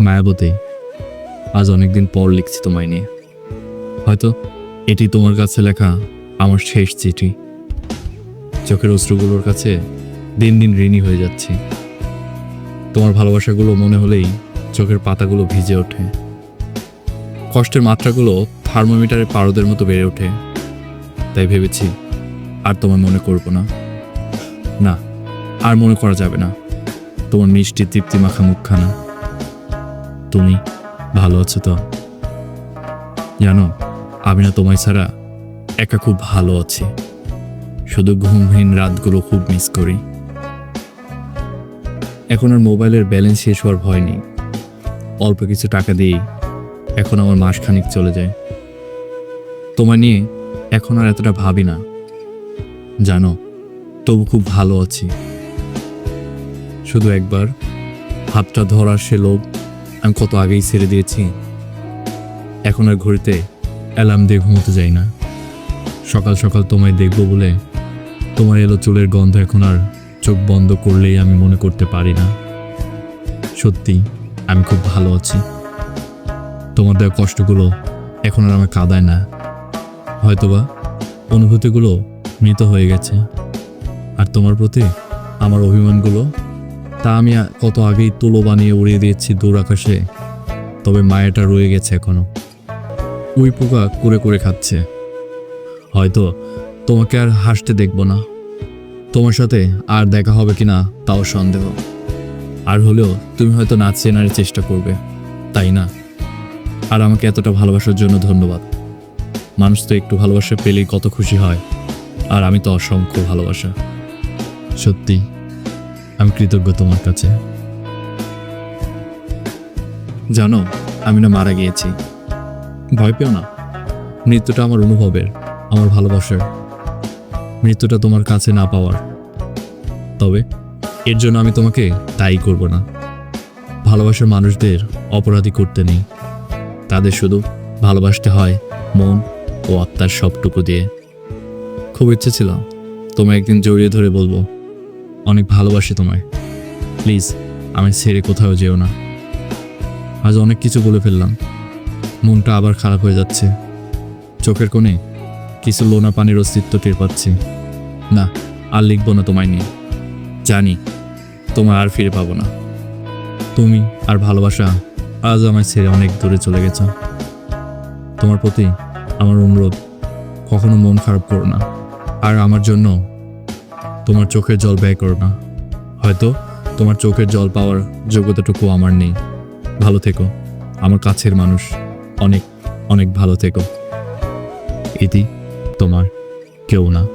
মায়াবতী, আজ অনেকদিন পর লিখছি তোমায় নিয়ে। হয়তো এটি তোমার কাছে লেখা আমার শেষ চিঠি। চোখের অশ্রুগুলোর কাছে দিন দিন ঋণী হয়ে যাচ্ছি। তোমার ভালোবাসাগুলো মনে হলেই চোখের পাতাগুলো ভিজে ওঠে। কষ্টের মাত্রাগুলো থার্মোমিটারের পারদের মতো বেড়ে ওঠে। তাই ভেবেছি আর তোমার মনে করব না। না, আর মনে করা যাবে না। তোমার মিষ্টি, তৃপ্তি মাখা মুখখানা। তুমি। ভালো আছো তো? জানো, আমি না তোমায় ছাড়া একা খুব ভালো আছি। শুধু ঘুমহীন রাতগুলো খুব মিস করি। এখন আর মোবাইলের ব্যালেন্স শেষ হওয়ার ভয় নেই। অল্প কিছু টাকা দিয়েই এখন আমার মাসখানিক চলে যায়। তোমায় নিয়ে এখন আর এতটা ভাবি না। জানো, তবু খুব ভালো আছি। শুধু একবার হাতটা ধরার সে লোভ আমি কত আগেই ছেড়ে দিয়েছি। এখন আর ঘড়িতে অ্যালার্ম দিয়ে ঘুমোতে যাই না। সকাল সকাল তোমায় দেখব বলে তোমার এলো চুলের গন্ধ এখন আর চোখ বন্ধ করলেই আমি মনে করতে পারি না। সত্যি, আমি খুব ভালো আছি। তোমার দেওয়া কষ্টগুলো এখন আর আমার কাঁদায় না। হয়তোবা অনুভূতিগুলো মৃত হয়ে গেছে। আর তোমার প্রতি আমার অভিমানগুলো তা আমি কত আগেই তুলো বানিয়ে উড়িয়ে দিয়েছি দূর আকাশে। তবে মায়াটা রয়ে গেছে এখনও। উই পোকা করে করে খাচ্ছে। হয়তো তোমাকে আর হাসতে দেখব না। তোমার সাথে আর দেখা হবে কিনা তাও সন্দেহ। আর হলেও তুমি হয়তো নাচ চেনার চেষ্টা করবে, তাই না? আর আমাকে এতটা ভালোবাসার জন্য ধন্যবাদ। মানুষ তো একটু ভালোবাসা পেলেই কত খুশি হয়, আর আমি তো অসংখ্য ভালোবাসা। সত্যি। আমি কৃতজ্ঞ তোমার কাছে। জানো, আমি না মারা গিয়েছি। ভয় পেও না। মৃত্যুটা আমার অনুভবের, আমার ভালোবাসার। মৃত্যুটা তোমার কাছে না পাওয়ার। তবে এর জন্য আমি তোমাকে তাই করব না। ভালোবাসার মানুষদের অপরাধী করতে নেই। তাদের শুধু ভালোবাসতে হয় মন ও আত্মার সবটুকু দিয়ে। খুব ইচ্ছে ছিল তোমায় একদিন জড়িয়ে ধরে বলব। অনেক ভালোবাসি তোমায়। প্লিজ আমি ছেড়ে কোথাও যেও না। আজ অনেক কিছু বলে ফেললাম। মনটা আবার খারাপ হয়ে যাচ্ছে। চোখের কোণে কিছু লোনা পানির অস্তিত্ব টের পাচ্ছি। না, আর লিখব না তোমায় নিয়ে। জানি, তোমায় আর ফিরে পাবো না। তুমি আর ভালোবাসা আজ আমায় ছেড়ে অনেক দূরে চলে গেছ। তোমার প্রতি আমার অনুরোধ, কখনো মন খারাপ করো না। আর আমার জন্য তোমার চোখের জল ব্যয় করো না। হয়তো তোমার চোখের জল পাওয়ার যোগ্যতাটুকু আমার নেই। ভালো থেকো। আমার কাছের মানুষ অনেক অনেক ভালো থেকো। এটি তোমার, কেউ না।